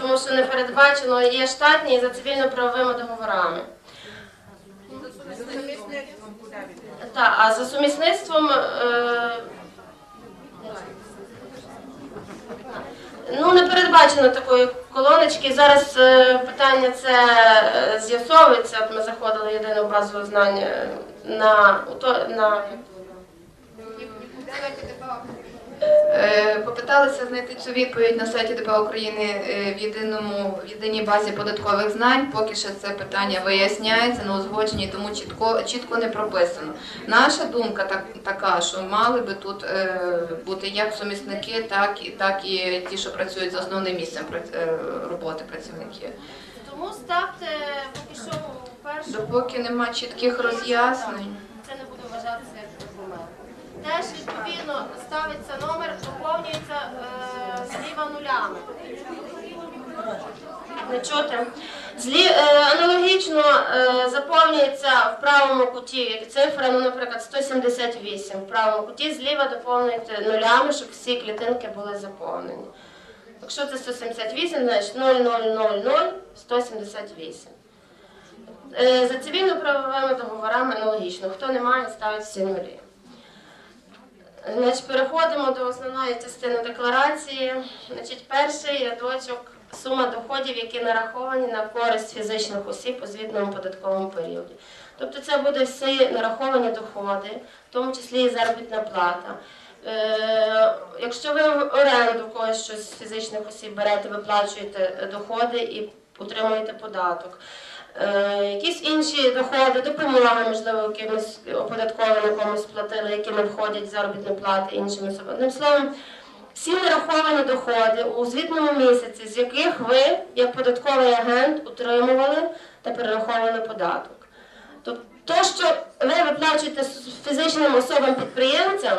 тому що не передбачено є штатні і за цивільно-правовими договорами. Так, а за сумісництвом. Е, Ну, не передбачено такої колоночки. Зараз е, питання це е, з'ясовується. От Ми заходили в єдину базу знань е, на, на Е, Попиталися знайти цю відповідь на сайті ДП України е, в єдиному в єдиній базі податкових знань. Поки що це питання виясняється на узгодженні, тому чітко чітко не прописано. Наша думка так така, що мали би тут е, бути як сумісники, так і так і ті, що працюють за основним місцем е, роботи працівників. Тому ставте поки що першу. Допоки нема чітких роз'яснень. Це не буде вважатися як документ. Теж відповідно ставиться номер, доповнюється е, зліва нулями. Не чути. Злі, е, аналогічно е, заповнюється в правому куті цифра, ну, наприклад, 178. В правому куті зліва доповнюєте нулями, щоб всі клітинки були заповнені. Якщо це 178, значить 0000 178. Е, За цивільно-правовими договорами аналогічно. Хто не має, ставить всі нулі. Значить, переходимо до основної частини декларації. Значить, перший рядочок сума доходів, які нараховані на користь фізичних осіб у звітному податковому періоді. Тобто це буде всі нараховані доходи, в тому числі і заробітна плата. Е, якщо ви оренду когось щось з фізичних осіб берете, виплачуєте доходи і отримуєте податок. Е, якісь інші доходи, допомоги, можливо, якимось оподаткованим комусь платили, які не входять в заробітну плату іншим особам. Одним словом, всі нараховані доходи у звітному місяці, з яких ви, як податковий агент, утримували та перераховували податок. Тобто, то, що ви виплачуєте фізичним особам-підприємцям,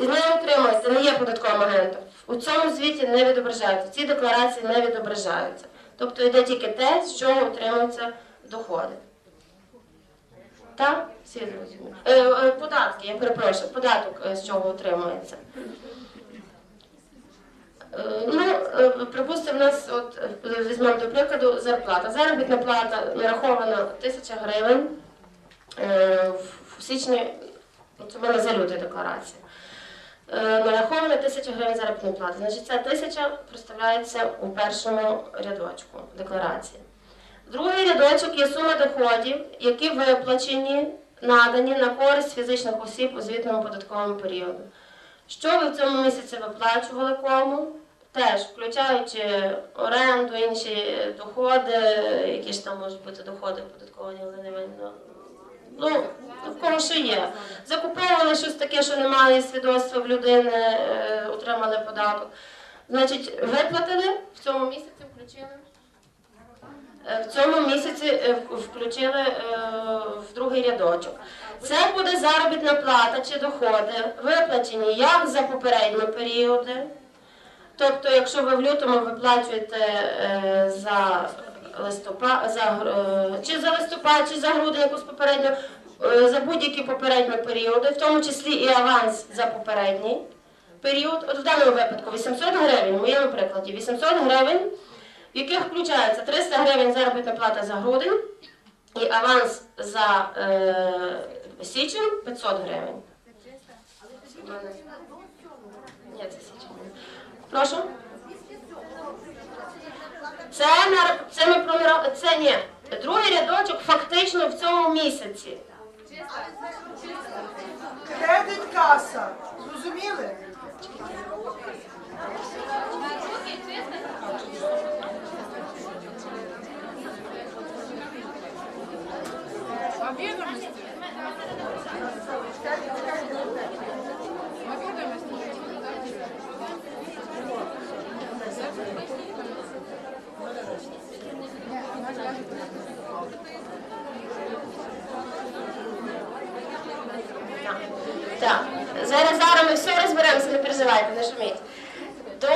не отримуєте, не є податковим агентом. У цьому звіті не відображаються, ці декларації не відображаються. Тобто йде тільки те, з чого отримуються доходи. Так? Всі зрозуміли. Е, е, податки, я перепрошую, податок е, з чого отримується. Ну, припустимо, в нас, от візьмемо до прикладу, зарплата. Заробітна плата нарахована 1000 гривень в- січні, це в мене за лютий декларація. Е, Нарахована 1000 гривень заробітної плати. Значить, ця тисяча проставляється у першому рядочку декларації. Другий рядочок є сума доходів, які виплачені, надані на користь фізичних осіб у звітному податковому періоду. Що ви в цьому місяці виплачували кому? Теж включаючи оренду, інші доходи, які ж там можуть бути доходи оподатковані, але не. Ну, є. Закуповували щось таке, що немає свідоцтва в людини, е, отримали податок. Значить, виплатили в цьому місяці включили. Е, В цьому місяці е, включили в другий рядочок. Це буде заробітна плата чи доходи, виплачені як за попередні періоди. Тобто, якщо ви в лютому виплачуєте за листопад, чи за листопад, чи за грудень якусь попередню, за будь-які попередні періоди, в тому числі і аванс за попередній період. От в даному випадку 800 гривень, в моєму прикладі 800 гривень, в яких включається 300 гривень заробітна плата за грудень і аванс за е, січень 500 гривень. Ні, це січень. Прошу? Це, це ми про це ні. Другий рядочок фактично в цьому місяці. Кредит каса. Зрозуміли? Так. Зараз зараз ми все розберемося, не переживайте, не шуміть. До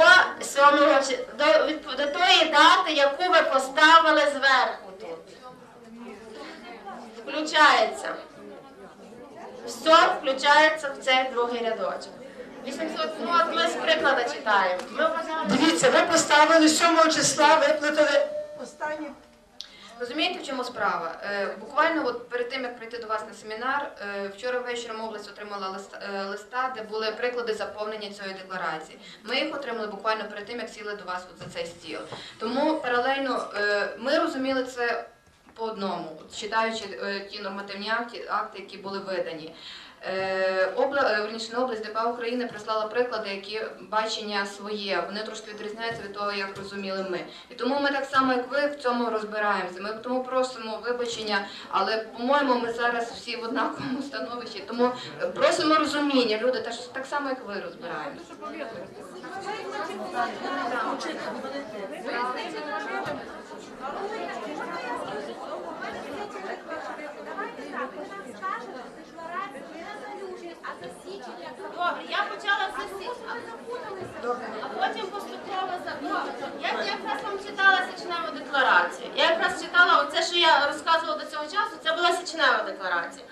сьомого чи- до, відп- до тої дати, яку ви поставили зверху тут. Включається. Все включається в цей другий рядочок. 800, ну от ми з прикладу читаємо. Ми Дивіться, ви поставили 7 числа, виплатили останні. Розумієте, в чому справа? Е, буквально от перед тим, як прийти до вас на семінар, е, вчора вечором область отримала е, листа, де були приклади заповнення цієї декларації. Ми їх отримали буквально перед тим, як сіли до вас от за цей стіл. Тому паралельно ми розуміли це по одному, читаючи ті нормативні акти, акти, які були видані. Е, Обла, е, не область ДПА України прислала приклади, які бачення своє, вони трошки відрізняються від того, як розуміли ми. І тому ми так само, як ви, в цьому розбираємося. Ми тому просимо вибачення, але по-моєму, ми зараз всі в однаковому становищі. Тому е, просимо розуміння, люди, теж так само, як ви розбираємося я почала з сесії, а потім поступово забула. Я якраз вам читала січневу декларацію. Я якраз читала оце, що я розказувала до цього часу, це була січнева декларація.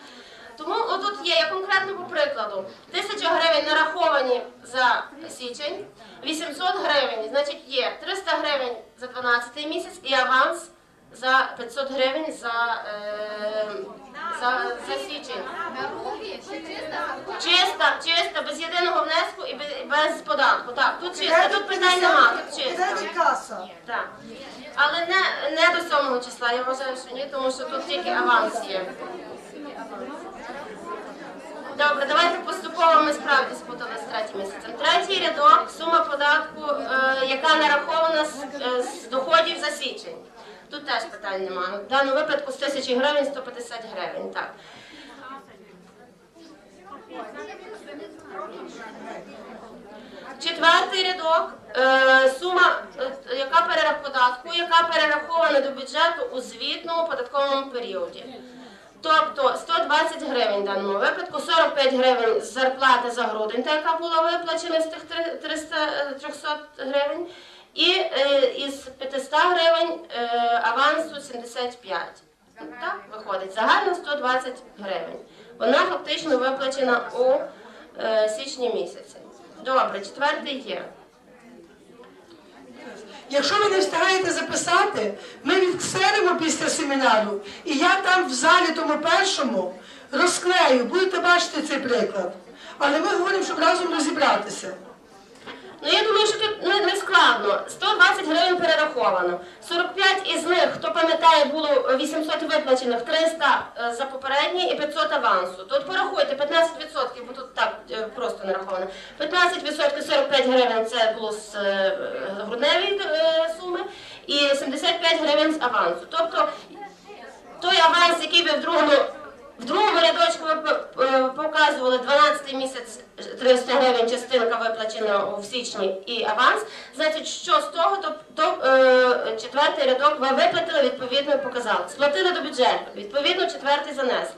Тому отут є, я конкретно по прикладу, тисяча гривень нараховані за січень, 800 гривень, значить є 300 гривень за 12 місяць і аванс за 500 гривень за, е, за, за січень. Чиста, чиста, без єдиного внеску і без, без податку. Так, тут чисто, тут питань нема, тут чисто. Каса. Так. Але не, не до 7 числа, я вважаю, що ні, тому що тут тільки аванс є. Добре, давайте поступово ми справді спутали з третім місяцем. Третій рядок сума податку, е, яка нарахована з, е, з січень. Тут теж питань немає. В даному випадку з 1000 гривень 150 гривень. Так. Четвертий рядок е, сума, е, яка перерах податку, яка перерахована до бюджету у звітному податковому періоді. Тобто 120 гривень в даному випадку, 45 гривень з зарплати за грудень, та яка була виплачена з тих три- 300, е, 300 гривень, і е, із 500 гривень е, авансу 75. Так, виходить, загально 120 гривень. Вона фактично виплачена у е, січні місяці. Добре, четвертий є. Якщо ви не встигаєте записати, ми відселимо після семінару, і я там в залі тому першому розклею, будете бачити цей приклад. Але ми говоримо, щоб разом розібратися. Ну я думаю, що тут не, не складно. 120 гривень перераховано. 45 із них, хто пам'ятає, було 800 виплачених, 300 е, за попередній і 500 авансу. Тут порахуйте 15%, бо тут так е, просто нараховано. 15% 45 гривень це було з е, грудневої суми, і 75 гривень з авансу. Тобто той аванс, який ви в другому, в другому рядочку ви е, показували 12 місяць 300 гривень частинка виплачена у січні і аванс, значить, що з того, то, то е, четвертий рядок ви виплатили, відповідно і показали. Сплатили до бюджету, відповідно четвертий занесли.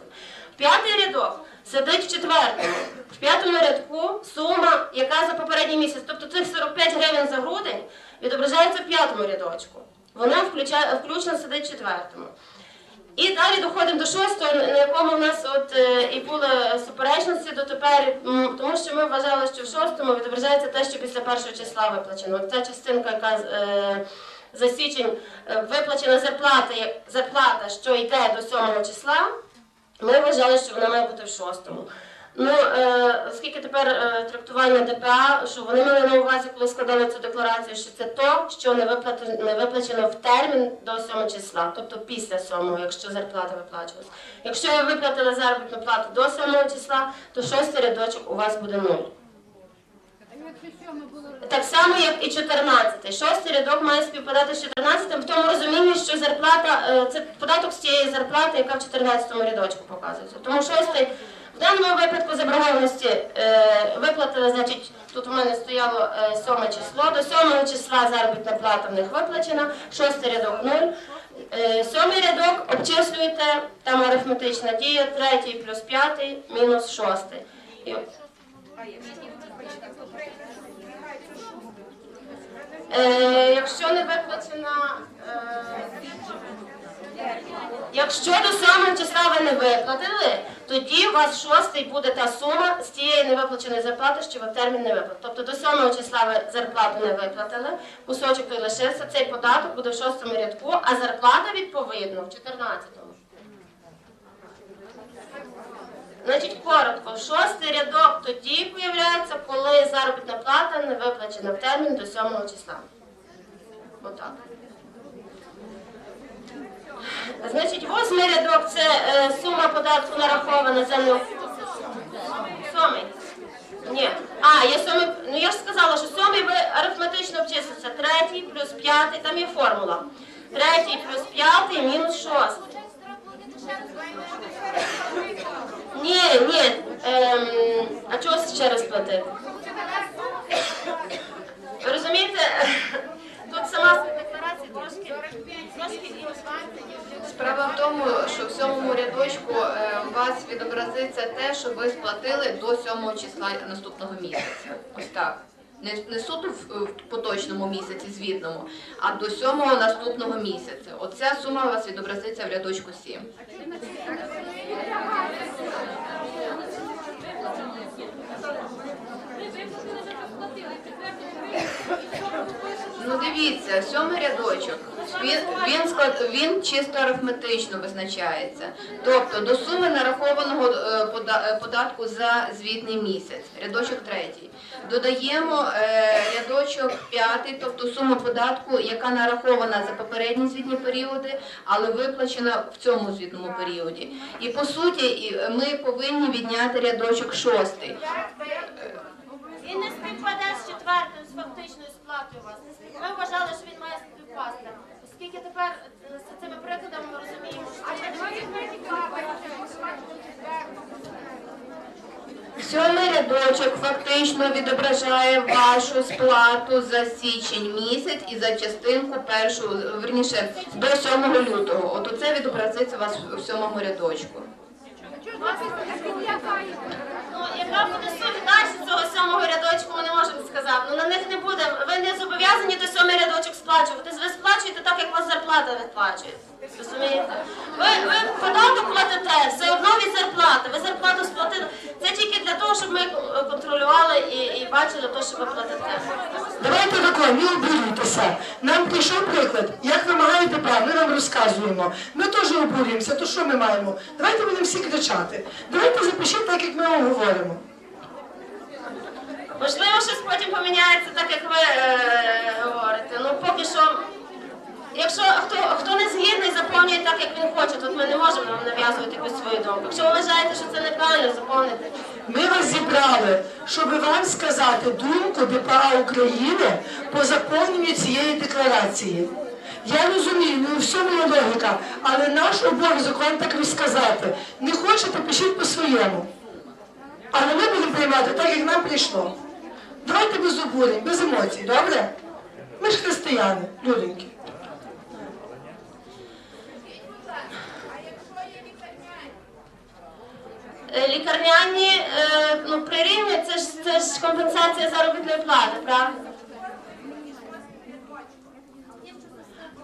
П'ятий рядок сидить в четвертому. В п'ятому рядку сума, яка за попередній місяць, тобто тих 45 гривень за грудень, відображається в п'ятому рядочку. Вона включно сидить в четвертому. І далі до шостого, на якому в нас от е, і були суперечності дотепер, тому що ми вважали, що в шостому відображається те, що після першого числа виплачено. Ця частинка, яка е, за січень е, виплачена зарплата, зарплата, що йде до сьомого числа, ми вважали, що вона має бути в шостому. Ну, е, оскільки тепер е, трактування ДПА, що вони мали на увазі, коли складали цю декларацію, що це то, що не виплачено, не виплачено в термін до 7 числа, тобто після 7, якщо зарплата виплачувалась. Якщо ви виплатили заробітну плату до 7 числа, то шостий рядочок у вас буде 0. Так само, як і 14. Шостий рядок має співпадати з 14 в тому розумінні, що зарплата е, це податок з тієї зарплати, яка в 14 рядочку показується. Тому шостий в даному випадку заборгованості е, виплатили, значить, тут у мене стояло е, 7 число. До 7 числа заробітна плата в них виплачена, шостий рядок 0. Е, Сьомий рядок обчислюєте, там арифметична дія, третій плюс п'ятий мінус шостий. Е, якщо не виплачена, якщо до 7 числа ви не виплатили, тоді у вас шостий буде та сума з тієї невиплаченої зарплати, що ви в термін не виплатили. Тобто до 7 числа ви зарплату не виплатили, кусочок той лишився, цей податок буде в шостому рядку, а зарплата відповідно в 14-му. Значить, коротко, шостий рядок тоді появляється, коли заробітна плата не виплачена в термін до 7 числа. Отак. Значить, восьмий рядок це е, сума податку нарахована за не... Сьомий. Ні. А, є сьомий. Ну я ж сказала, що сьомий ви арифметично обчислиться. Третій плюс п'ятий, там є формула. Третій плюс п'ятий мінус шостий. Ні, ні. Ем, а чого ще раз платити? Ви розумієте? Тут сама декларація трошки, трошки і Справа в тому, що в сьомому рядочку е, у вас відобразиться те, що ви сплатили до 7 числа наступного місяця. Ось так. Не, суто в, поточному місяці звітному, а до 7 наступного місяця. Оця сума у вас відобразиться в рядочку 7. Ну дивіться, сьомий рядочок. Він, він, склад, він чисто арифметично визначається. Тобто до суми нарахованого е, е, податку за звітний місяць, рядочок третій. Додаємо е, рядочок п'ятий, тобто суму податку, яка нарахована за попередні звітні періоди, але виплачена в цьому звітному періоді. І по суті, е, ми повинні відняти рядочок шостий. Він не співпаде з четвертим, з фактичною сплатою у вас. Ми вважали, що він має співпасти. Оскільки тепер е, з цими прикладами ми розуміємо, що Сьомий рядочок фактично відображає вашу сплату за січень місяць і за частинку першу, верніше, до 7 лютого. От оце відобразиться у вас в сьомому рядочку. Ну, яка буде суть далі цього сьомого рядочку, ми не можемо сказати. Ну на них не буде. Ви не зобов'язані до сьомий рядочок сплачувати. Ви сплачуєте так, як вас зарплата виплачує. Розумієте? Ви, ви податок платите все одно від зарплати. Ви зарплату сплатили. Це тільки для того, щоб ми е, контролювали і, і бачили те, що ви платите. Давайте тако, не обурюйтеся. Нам прийшов приклад. Як вимагаєте прав, ми вам розказуємо. Ми теж обурюємося, то що ми маємо? Давайте будемо всі кричати. Давайте запишіть так, як ми вам говоримо. Можливо, щось потім поміняється так, як ви е, говорите. Ну поки що, якщо хто, хто не згідний, заповнює так, як він хоче. Тут ми не можемо вам нав'язувати якусь свою думку. Якщо ви вважаєте, що це неправильно, заповнити. Ми вас зібрали, щоб вам сказати думку ДПА України по заповненню цієї декларації. Я розумію, не у всьому є логіка, але наш обов'язок вам так розказати. Не хочете, пишіть по-своєму. Але ми будемо приймати так, як нам прийшло. Давайте без обурень, без емоцій, добре? Ми ж християни, люденькі. Лікарняні е, ну, прирівнює, це ж це ж компенсація заробітної плати, правда?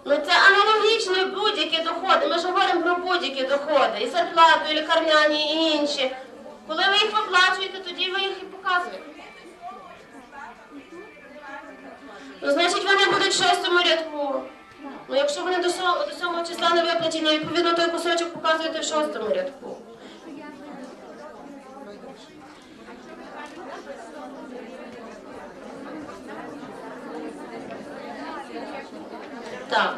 Ну це аналогічно будь-які доходи. Ми ж говоримо про будь-які доходи. І зарплату, і лікарняні, і інші. Коли ви їх виплачуєте, тоді ви їх і показуєте. Ну, значить, вони будуть в шостому рядку. Ну, якщо вони до сьомого, до сьомого числа не виплачені, відповідно той кусочок показуєте в шостому рядку. Так.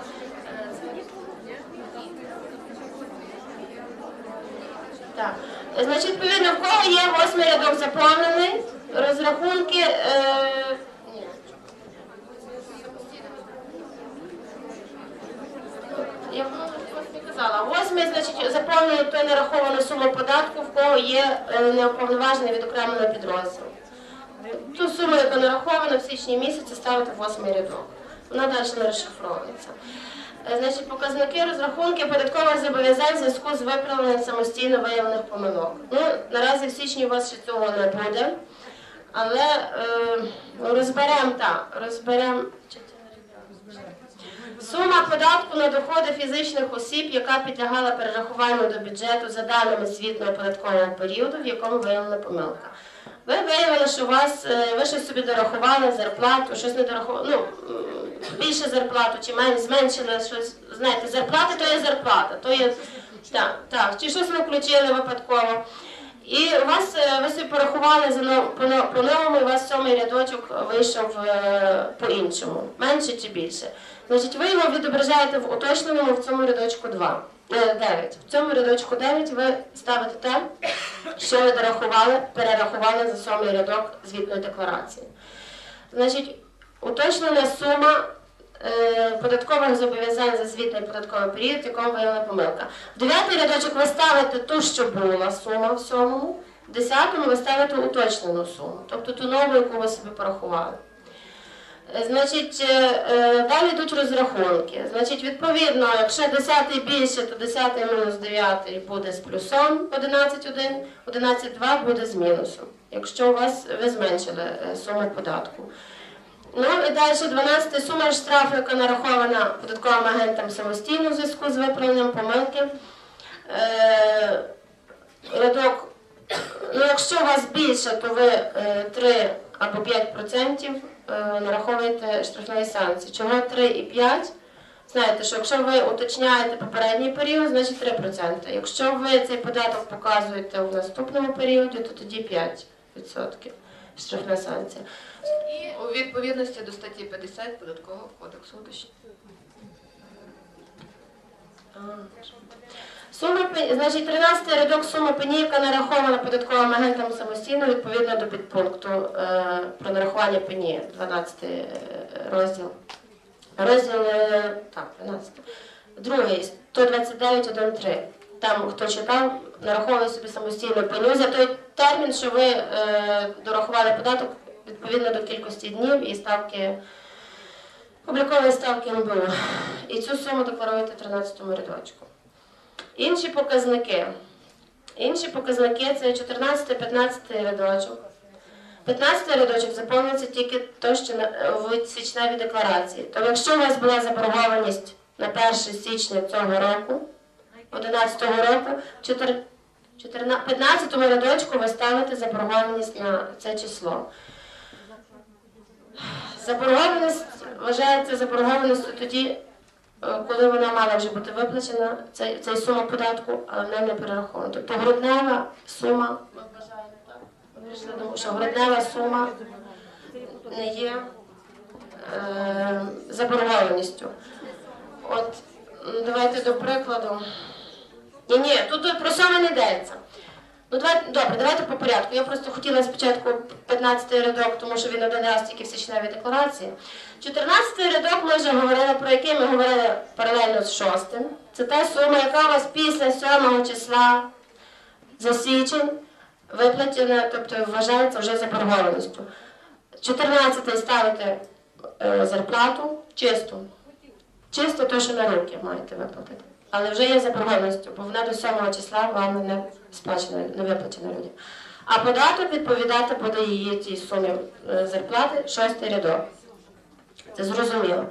Так. Значить, відповідно, в кого є восьмий рядок заповнений, розрахунки. Е... Я казала. Восьмий, значить, заповнює той нараховану суму податку, в кого є е, неуповноважений від окремого підрозділу. Ту суму, яка нарахована в січні місяці, ставити восьмий рядок. Вона не розшифровується. Е, Значить, показники розрахунки податкових зобов'язань в зв'язку з виправленням самостійно виявлених помилок. Ну, наразі в січні у вас ще цього не буде. Але е, розберемо так, розберемо. Сума податку на доходи фізичних осіб, яка підлягала перерахуванню до бюджету за даними звітного податкового періоду, в якому виявлена помилка. Ви виявили, що у вас е, ви щось собі дорахували зарплату, щось не дорахували, ну більше зарплату чи менш зменшили щось. Знаєте, зарплата то є зарплата, то є так, так, чи щось ви включили випадково. І у вас е, ви собі порахували за по но- по-новому, і у вас сьомий рядочок вийшов е, по-іншому, менше чи більше. Значить, ви його відображаєте в уточненому в цьому рядочку 2. 9. В цьому рядочку 9 ви ставите те, що ви дорахували, перерахували за сьомий рядок звітної декларації. Значить, уточнена сума е, податкових зобов'язань за звітний податковий період, в якому виявлена помилка. В дев'ятий рядочок ви ставите ту, що була сума в сьомому, в десятому ви ставите уточнену суму, тобто ту нову, яку ви собі порахували. Значить, е, е, далі йдуть розрахунки. Значить, відповідно, якщо 10 більше, то 10 мінус 9 буде з плюсом 11,1, 11,2 буде з мінусом, якщо у вас ви зменшили е, суму податку. Ну і далі 12 сума штрафу, яка нарахована податковим агентам самостійно в зв'язку з виправленням помилки. Рядок, ну якщо у вас більше, то ви е, 3 або 5% е, нараховуєте штрафної санкції. Чого 3 і 5? Знаєте, що якщо ви уточняєте попередній період, значить 3%. Якщо ви цей податок показуєте в наступному періоді, то тоді 5% штрафна санкція. І у відповідності до статті 50 податкового кодексу. Сума значить, 13 рядок сума пені, яка нарахована податковим агентам самостійно відповідно до підпункту е, про нарахування пені, 12 е, розділ. Розділ е, так, 12. Другий 129.1.3. Там хто читав, нараховує собі самостійно пеню за той термін, що ви е, дорахували податок відповідно до кількості днів і ставки облікової ставки НБУ. І цю суму декларуєте в 13 рядочку. Інші показники. Інші показники це 14-15 рядочок. 15 рядочок заповнюється тільки то, що в січневій декларації. Тобто, якщо у вас була заборгованість на 1 січня цього року, 11 року, в 4 14 15 рядочку ви ставите заборгованість на це число. Заборгованість вважається заборгованістю тоді, коли вона мала вже бути виплачена, цей сума податку, але вона не перерахована. Тобто груднева сума, ми вважаємо так, ми вийшли що груднева сума не є е, заборгованістю. От давайте до прикладу. Ні, ні, тут про суми не йдеться. Ну, давайте, добре, давайте по порядку. Я просто хотіла спочатку 15-й рядок, тому що він один раз тільки в січневій декларації. 14-й рядок ми вже говорили, про який ми говорили паралельно з 6. Це та сума, яка у вас після 7-го числа за січень виплачена, тобто вважається вже заборгованістю. 14 ставите е, зарплату чисту. Чисто те, що на руки маєте виплатити. Але вже є заборгованістю, бо вона до 7 числа вам не сплачена, не виплачена людям. А податок відповідати буде її цій сумі е, зарплати, шостий рядок. Це зрозуміло.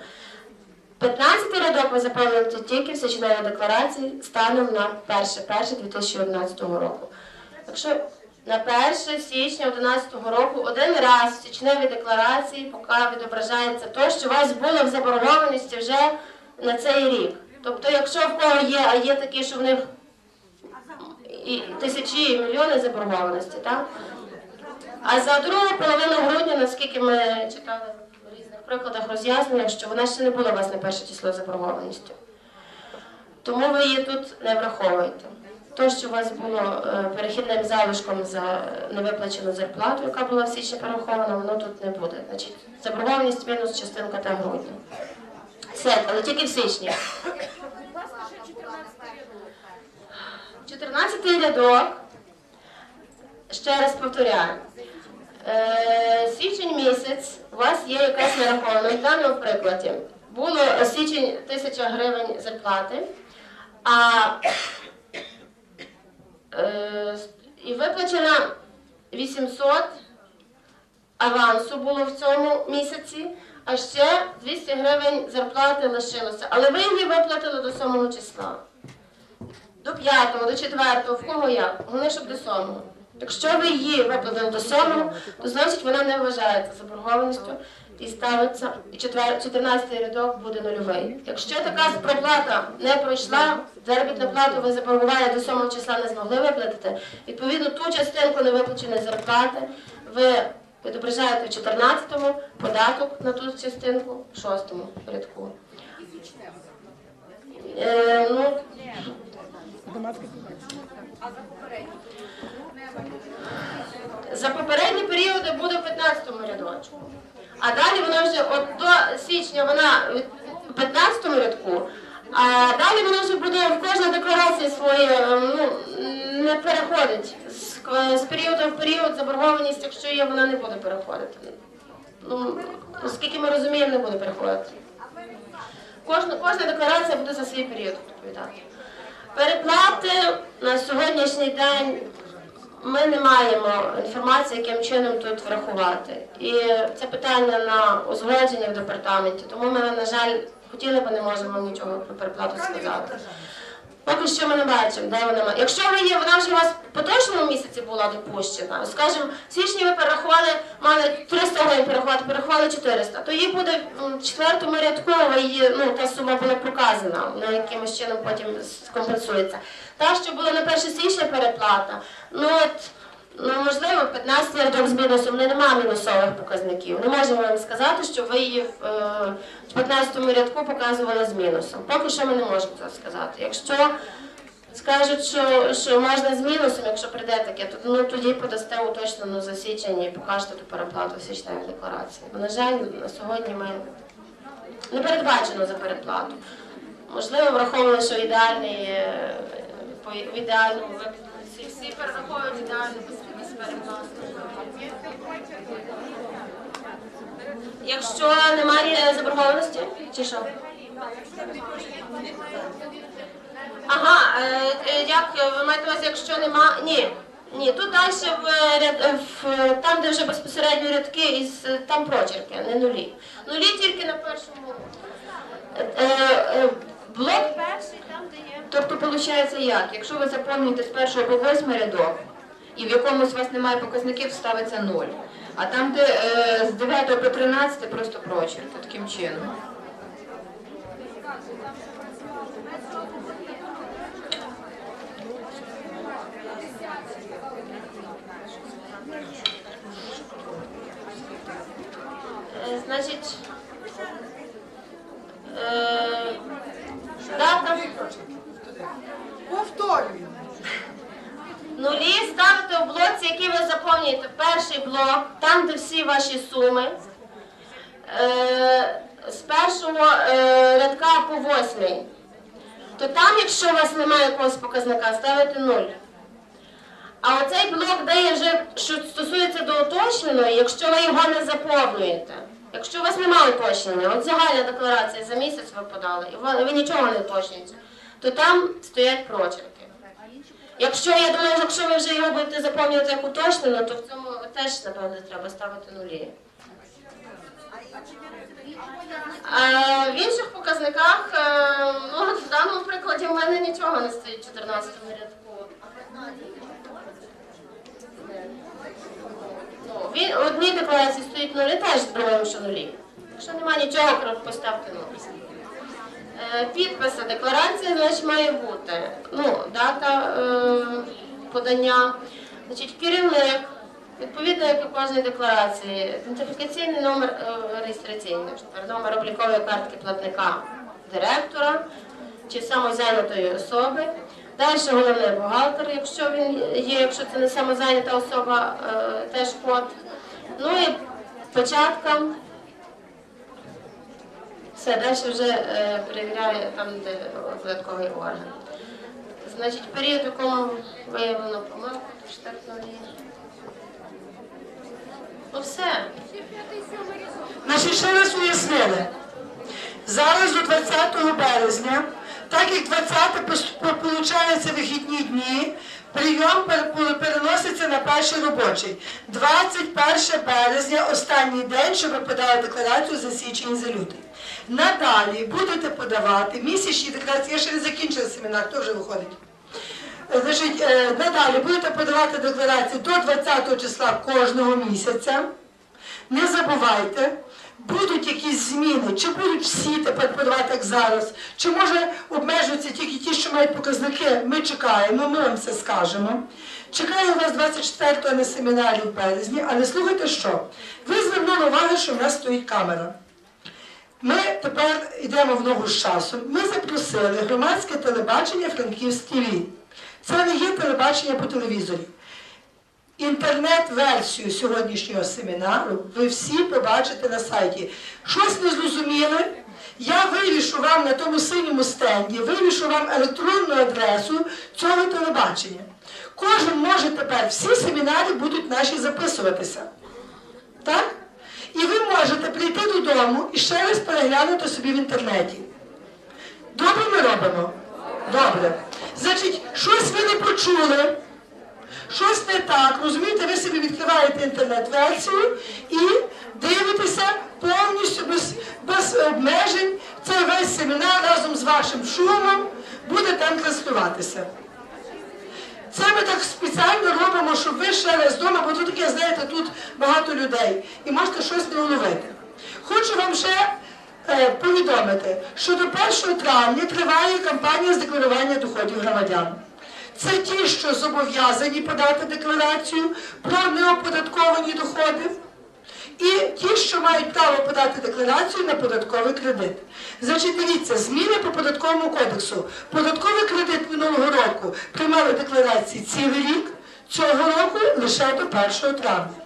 15 рядок ви заповнюєте тільки в січневій декларації станом на 1.1.2011 року. Якщо на 1 січня 2011 року один раз в січневій декларації поки відображається те, що у вас було в заборгованості вже на цей рік. Тобто, якщо в кого є, а є такі, що в них і тисячі і мільйони заборгованості, так? А за другу половину грудня, наскільки ми читали в різних прикладах роз'яснення, що вона ще не була у вас на перше число заборгованістю. Тому ви її тут не враховуєте. То, що у вас було е, перехідним залишком за невиплачену зарплату, яка була в січні перерахована, воно тут не буде. Значить, заборгованість мінус частинка та грудня. Все, але тільки в січні. 14 рядок. Ще раз повторяю. Е, січень місяць у вас є якась нарахована. В даному прикладі було січень 1000 гривень зарплати, а е, і виплачено 800 авансу було в цьому місяці, а ще 200 гривень зарплати лишилося. Але ви її виплатили до 7 числа. До 5, до 4, в кого як? Головне, щоб до 7. Якщо ви її виплатили до 7, то значить вона не вважається заборгованістю і ставиться, і 14 рядок буде нульовий. Якщо така проплата не пройшла, заробітну плату ви заборгували до 7 числа не змогли виплатити, відповідно ту частинку невиплаченої зарплати ви відображаєте в 14-му, податок на ту частинку в 6-му рядку. Е, ну, За попередні періоди буде в 15-му рядочку. А далі вона вже от до січня вона в 15-му рядку, а далі вона вже буде в кожній декларації своє ну, не переходить. З, з періоду в період заборгованість, якщо є, вона не буде переходити. Ну, оскільки ми розуміємо, не буде переходити. Кожна, кожна декларація буде за свій період відповідати. Переплати на сьогоднішній день ми не маємо інформації, яким чином тут врахувати. І це питання на узгодження в департаменті, тому ми, на жаль, хотіли б не можемо нічого про переплату сказати. Поки що ми не бачимо, де вона. Якщо ви є, вона вже у вас в поточному місяці була допущена. Скажімо, в січні ви перерахували, мали 300 гривень перерахувати, перерахували 400, то їй буде в четвертому рядку, її, ну, та сума була проказана, вона якимось чином потім компенсується. Та, що була на 1 січня переплата, ну от, ну можливо, 15 рядок з мінусом, ну, немає мінусових показників. Не можемо вам сказати, що ви її в, е, в 15 рядку показували з мінусом. Поки що ми не можемо це сказати. Якщо скажуть, що, що можна з мінусом, якщо прийде таке, то ну, тоді подасте уточнену за і покажете ту переплату в січневій декларації. Бо, на жаль, на сьогодні ми не передбачено за переплату. Можливо, враховували, що ідеальний е, по ідеальному випадку всі, перераховують ідеально без, переплати. Якщо немає заборгованості, чи що? Ага, е, е, як ви маєте увазі, якщо нема. Ні. Ні, тут далі в, ряд- в там, де вже безпосередньо рядки, із там прочерки, не нулі. Нулі тільки на першому. Блок перший, там, де є. Тобто, виходить як? Якщо ви заповнюєте з першого по восьмий рядок, і в якомусь у вас немає показників, ставиться 0. А там, де е, з 9 по 13, просто прочерк, таким чином. Е, Значить, е, Повторюю. нулі ставите у блоці, який ви заповнюєте. Перший блок, там, де всі ваші суми. Е, з першого е, рядка по восьмий. То там, якщо у вас немає якогось показника, ставите нуль. А оцей блок дає вже, що стосується до уточненої, якщо ви його не заповнюєте. Якщо у вас немає уточнення, от загальна декларація за місяць ви подали, і ви, нічого не уточнюєте, то там стоять прочерки. Якщо я думаю, якщо ви вже його будете заповнювати як уточнено, то в цьому теж, напевно, треба ставити нулі. В інших показниках, е, ну, в даному прикладі в мене нічого не стоїть в 14 рядку. Ну, в одній декларації стоїть нулі, теж думаємо, що нулі. Якщо немає нічого, кро- поставте нуль. Е, Підписи декларації, значить, має бути. Ну, дата е, подання, значить, керівник, відповідно, як у кожній декларації, ідентифікаційний номер е, реєстраційний, номер облікової картки платника директора чи самозайнятої особи. Далі головний бухгалтер, якщо він є, якщо це не самозайнята особа, е, теж код. Ну і початка. Все, далі вже е, перевіряє там, де податковий орган. Значить, період, в якому виявлено помилку, штатної. Ну все. Значить, ще раз уяснили. Зараз до 20 березня Так як 20 виходить вихідні дні, прийом переноситься на перший робочий. 21 березня, останній день, щоб ви подали декларацію за січень і за лютий. Надалі будете подавати місячні декларації. Я ще не закінчила семінар, хто вже виходить. Значить, е, надалі будете подавати декларацію до 20 числа кожного місяця. Не забувайте, будуть якісь зміни, чи будуть всі тепер подавати, як зараз, чи може обмежуються тільки ті, що мають показники, ми чекаємо, ми вам це скажемо. Чекаю вас 24-го на семінарі в березні, але слухайте що? Ви звернули увагу, що в нас стоїть камера. Ми тепер йдемо в ногу з часом. Ми запросили громадське телебачення Франківськ ТВ. Це не є телебачення по телевізорі. Інтернет-версію сьогоднішнього семінару ви всі побачите на сайті. Щось не зрозуміли? Я вивішу вам на тому синьому стенді, вивішу вам електронну адресу цього телебачення. Кожен може тепер, всі семінари будуть наші записуватися. Так? І ви можете прийти додому і ще раз переглянути собі в інтернеті. Добре ми робимо? Добре. Значить, щось ви не почули, не так. Розумієте, ви собі відкриваєте інтернет-версію і дивитеся повністю без, без обмежень. Це весь семінар разом з вашим шумом буде там транслюватися. Це ми так спеціально робимо, щоб ви ще раз вдома, бо тут таке, знаєте, тут багато людей і можете щось не уловити. Хочу вам ще е, повідомити, що до 1 травня триває кампанія з декларування доходів громадян. Це ті, що зобов'язані подати декларацію про неоподатковані доходи. І ті, що мають право подати декларацію на податковий кредит. Значить, дивіться, зміни по податковому кодексу. Податковий кредит минулого року приймали декларації цілий рік, цього року лише до 1 травня.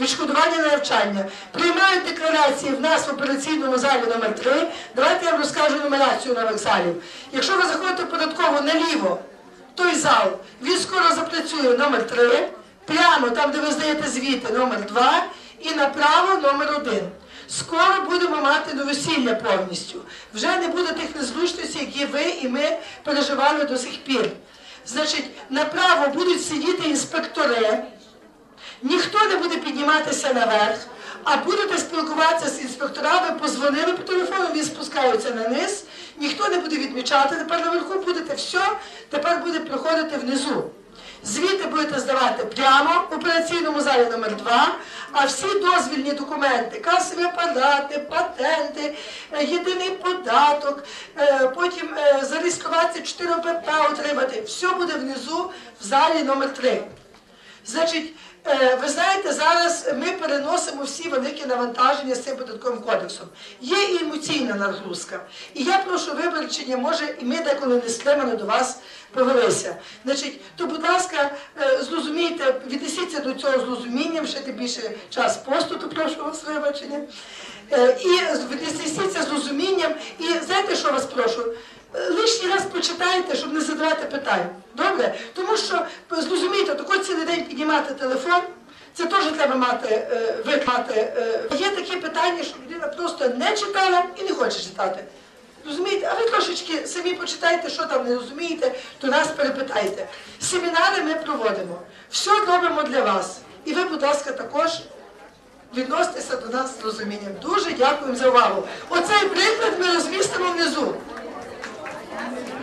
Відшкодування на навчання. Приймають декларації в нас в операційному залі номер 3 Давайте я вам розкажу нумерацію нових залів. Якщо ви заходите податково наліво, той зал, він скоро запрацює номер 3 прямо там, де ви здаєте звіти, номер 2 і направо номер 1 Скоро будемо мати новосілля повністю. Вже не буде тих незручностей, які ви і ми переживали до сих пір. Значить, направо будуть сидіти інспектори, Ніхто не буде підніматися наверх, а будете спілкуватися з інспекторами, позвонили по телефону, він спускається на низ, ніхто не буде відмічати, тепер наверху будете все, тепер буде проходити внизу. Звіти будете здавати прямо в операційному залі номер 2 а всі дозвільні документи, касові апарати, патенти, е, єдиний податок, е, потім е, зареєструватися 4 ОПП отримати, все буде внизу в залі номер 3 Значить, ви знаєте, зараз ми переносимо всі великі навантаження з цим податковим кодексом. Є і емоційна нагрузка. І я прошу виборчення, може, і ми деколи не стримано до вас повелися. Значить, то, будь ласка, е, зрозумійте, віднесіться до цього з розумінням, ще тим більше час посту, то прошу вас вибачення. Е, І віднесіться з розумінням. І знаєте, що вас прошу? Лишній раз почитайте, щоб не задавати питань. Добре? Тому що, зрозумійте, тако цілий день піднімати телефон, це теж треба мати, е, ви мати. е, Є такі питання, що людина просто не читала і не хоче читати. Розумієте, а ви трошечки самі почитайте, що там не розумієте, то нас перепитайте. Семінари ми проводимо. Все робимо для вас. І ви, будь ласка, також відноситеся до нас з розумінням. Дуже дякуємо за увагу. Оцей Gracias.